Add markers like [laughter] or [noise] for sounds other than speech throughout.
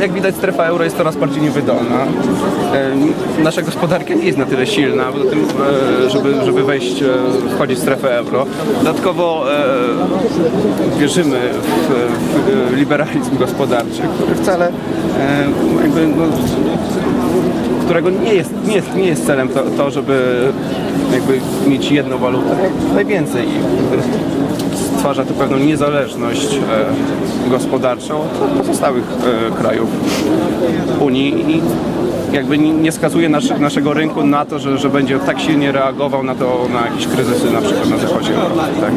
jak widać strefa euro jest coraz bardziej niewydolna. E, Nasza gospodarka nie jest na tyle silna, tym, e, żeby, żeby wejść, e, wchodzić w strefę euro. Dodatkowo wierzymy w, w liberalizm gospodarczy, który wcale jakby, no, którego nie jest, nie jest, nie jest celem to, to, żeby jakby mieć jedną walutę, najwięcej. Stwarza to pewną niezależność e, gospodarczą od pozostałych e, krajów Unii i jakby nie skazuje nasz, naszego rynku na to, że, że będzie tak silnie reagował na to, na jakieś kryzysy na przykład na zachodzie Europy. Tak?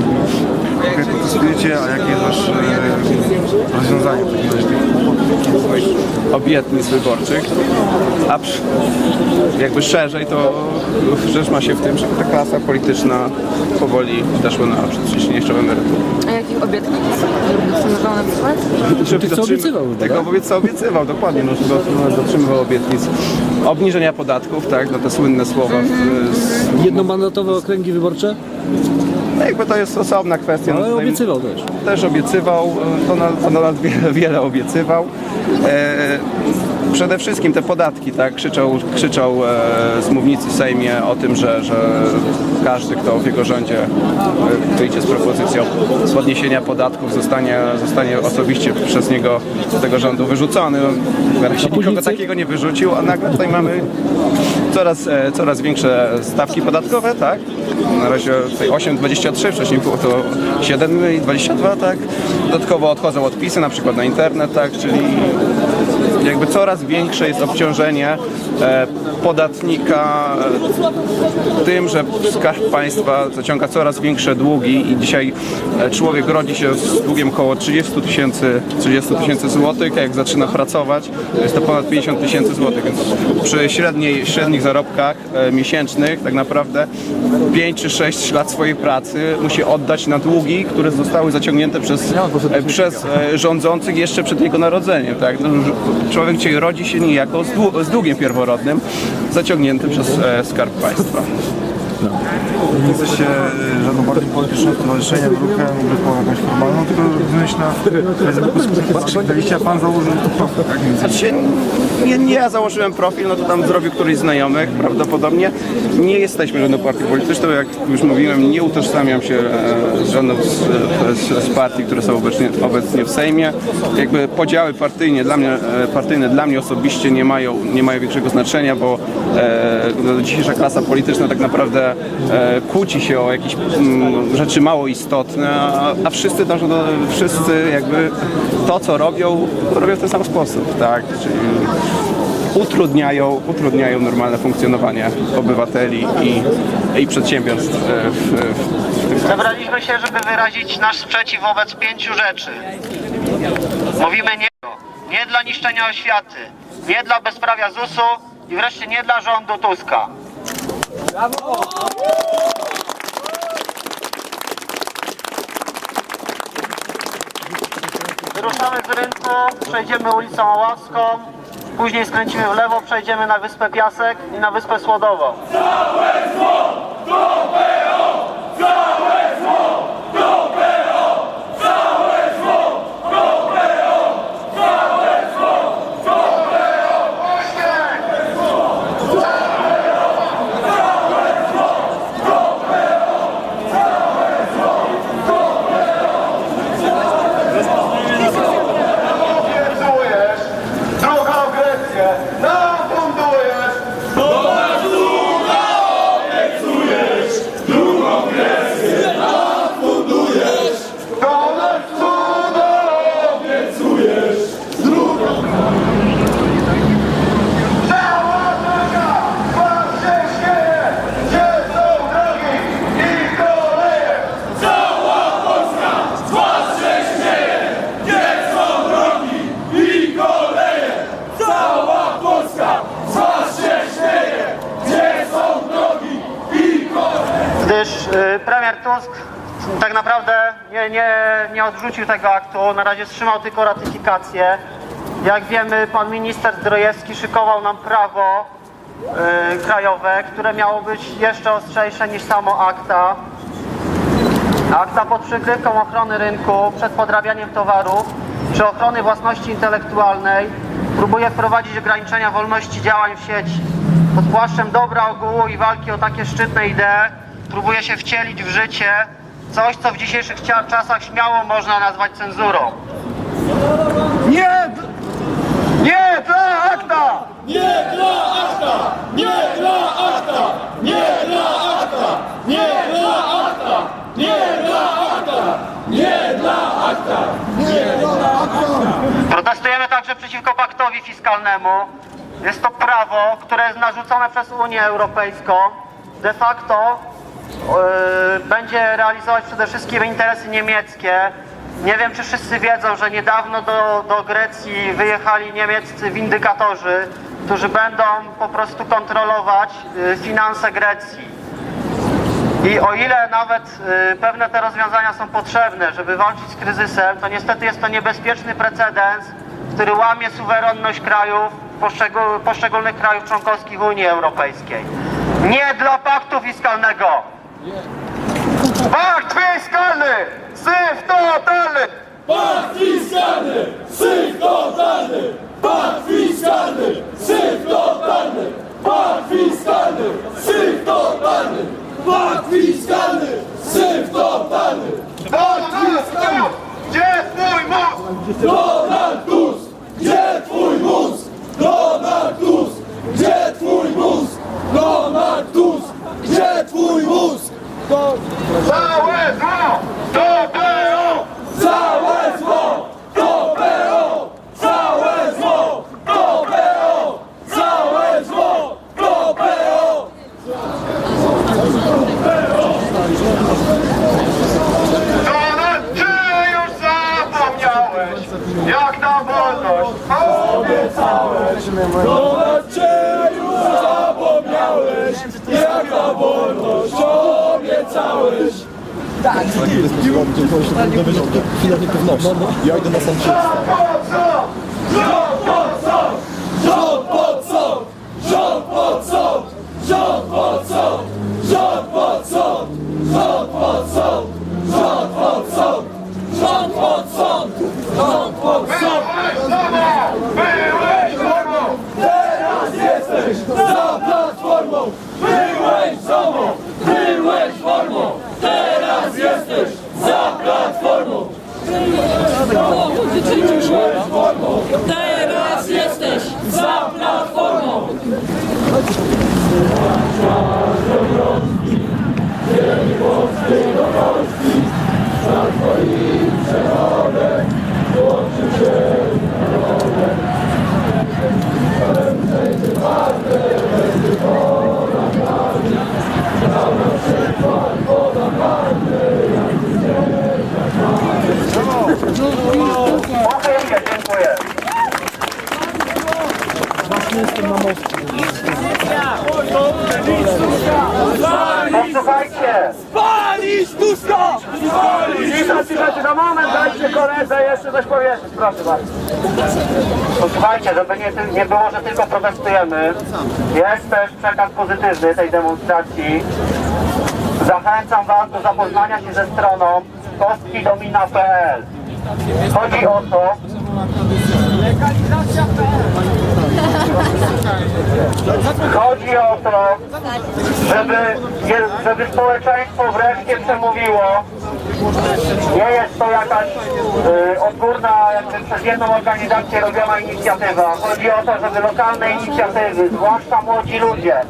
Jak protestujecie, a jakie jest wasze e, rozwiązanie w takim razie tych swoich obietnic wyborczych, a przy, jakby szerzej to rzecz ma się w tym, że ta klasa polityczna powoli doszła na wcześniejszą emeryturę. A jakich obietnic dotrzymywał na przykład? Żeby tych, co obiecywał, Tego tak? obiec- co obiecywał, dokładnie, no, żeby dotrzymywał obietnic. Obniżenia podatków, tak, no te słynne słowa. w- Z, Jednomandatowe okręgi wyborcze? No jakby to jest osobna kwestia. No, ale obiecywał też. Też obiecywał, e, Donald wiele, [laughs] wiele obiecywał. E, przede wszystkim te podatki, tak, krzyczał, krzyczał e, z mównicy w Sejmie o tym, że, że każdy, kto w jego rządzie wyjdzie z propozycją podniesienia podatków, zostanie, zostanie osobiście przez niego z tego rządu wyrzucony. No, nikogo takiego nie wyrzucił, a nagle tutaj mamy coraz, coraz większe stawki podatkowe, tak? Na razie 8, 20 23, wcześniej było to 7 i 22, tak. Dodatkowo odchodzą odpisy na przykład na internet, tak, czyli jakby coraz większe jest obciążenie e, podatnika e, tym, że Skarb Państwa zaciąga coraz większe długi i dzisiaj e, człowiek rodzi się z długiem około 30 tysięcy 30 tysięcy złotych, a jak zaczyna pracować, jest to ponad 50 tysięcy złotych, więc przy średniej, średnich zarobkach miesięcznych tak naprawdę 5 czy 6 lat swojej pracy musi oddać na długi, które zostały zaciągnięte przez, przez rządzących jeszcze przed jego narodzeniem. Tak? Człowiek dzisiaj rodzi się niejako z długiem pierworodnym zaciągniętym przez e, Skarb Państwa. Nie jesteście e, żadną partią polityczną, stowarzyszeniem, ruchem, grupą jakąś formalną, tylko wymyślna Facebooku sklikaliście, a pan założył profil, tak? Znaczy, się, nie, nie ja założyłem profil, no to tam zrobił któryś znajomych prawdopodobnie. Nie jesteśmy żadną partią polityczną, jak już mówiłem, nie utożsamiam się e, z żadną z, z, z partii, które są obecnie, obecnie w Sejmie. Jakby podziały partyjne dla mnie, e, partyjne dla mnie osobiście nie mają, nie mają większego znaczenia, bo e, no, dzisiejsza klasa polityczna tak naprawdę e, kłóci się o jakieś mm, rzeczy mało istotne, a, a wszyscy dążą do, wszyscy jakby to, co robią, robią w ten sam sposób, tak? Czyli utrudniają, utrudniają normalne funkcjonowanie obywateli i, i przedsiębiorstw e, w, w, w tym Zebraliśmy się, żeby wyrazić nasz sprzeciw wobec pięciu rzeczy. Mówimy nie, nie dla niszczenia oświaty, nie dla bezprawia ZUS-u i wreszcie nie dla rządu Tuska. Wyruszamy z rynku, przejdziemy ulicą Oławską, później skręcimy w lewo, przejdziemy na Wyspę Piasek i na Wyspę Słodową. obiecujesz drugą agresję, nam fundujesz. Do nas druga obiecujesz, drugą agresję, nam fundujesz. Do nas cudo obiecujesz, drugą. Cała droga, was się śmieje, gdzie są drogi i koleje. Cała Polska, was się śmieje, gdzie są drogi i koleje. Cała Polska, z was się śmieje, gdzie są drogi i koleje. gdyż y, premier Tusk tak naprawdę nie, nie, nie odrzucił tego aktu, na razie wstrzymał tylko ratyfikację. Jak wiemy, pan minister Zdrojewski szykował nam prawo y, krajowe, które miało być jeszcze ostrzejsze niż samo akta. Akta pod przykrywką ochrony rynku przed podrabianiem towarów czy ochrony własności intelektualnej próbuje wprowadzić ograniczenia wolności działań w sieci. Pod płaszczem dobra ogółu i walki o takie szczytne idee próbuje się wcielić w życie coś, co w dzisiejszych czasach śmiało można nazwać cenzurą. Nie! d- Nie dla akta! Nie dla akta! Nie dla akta! Nie dla akta! Nie dla akta! Nie dla akta! Nie dla akta! Protestujemy także przeciwko paktowi fiskalnemu. Jest to prawo, które jest narzucone przez Unię Europejską. De facto będzie realizować przede wszystkim interesy niemieckie. Nie wiem, czy wszyscy wiedzą, że niedawno do, do Grecji wyjechali niemieccy windykatorzy, którzy będą po prostu kontrolować yy, finanse Grecji. I o ile nawet y, pewne te rozwiązania są potrzebne, żeby walczyć z kryzysem, to niestety jest to niebezpieczny precedens, który łamie suwerenność krajów, poszczegól, poszczególnych krajów członkowskich Unii Europejskiej. Nie dla paktu fiskalnego! Pakt fiskalny! Syf totalny! Pakt fiskalny! Syf totalny! Pakt fiskalny! Syf totalny! Pakt fiskalny! Syf totalny! Pakt fiskalny! Syf totalny! Pakt fiskalny! Gdzie twój mózg? Donald Tusk! Gdzie twój mózg? Donald Tusk! Gdzie twój mózg? Donald Tusk! Gdzie twój mózg? Całe zło to PO! Całe zło to PO! Całe zło to PO! Całe zło to PO! Donald, czy już zapomniałeś, jak na wolność obiecałeś? Donald, czy już zapomniałeś, jak na wolność obiecałeś? polecałeś! Tak, taki jest sposób. No, no. Ja idę na sam. Rząd pod sąd! Rząd pod sąd! Rząd pod sąd! Rząd Cisza, cisza, cisza, moment, dajcie koledze jeszcze coś powiedzieć, proszę bardzo. Posłuchajcie, żeby nie, nie było, że tylko protestujemy, jest też przekaz pozytywny tej demonstracji. Zachęcam Was do zapoznania się ze stroną kostkidomina.pl Chodzi o to, Chodzi o to, żeby, żeby społeczeństwo wreszcie przemówiło. Nie jest to jakaś y, odgórna, przez jedną organizację robiona inicjatywa. Chodzi o to, żeby lokalne inicjatywy, zwłaszcza młodzi ludzie,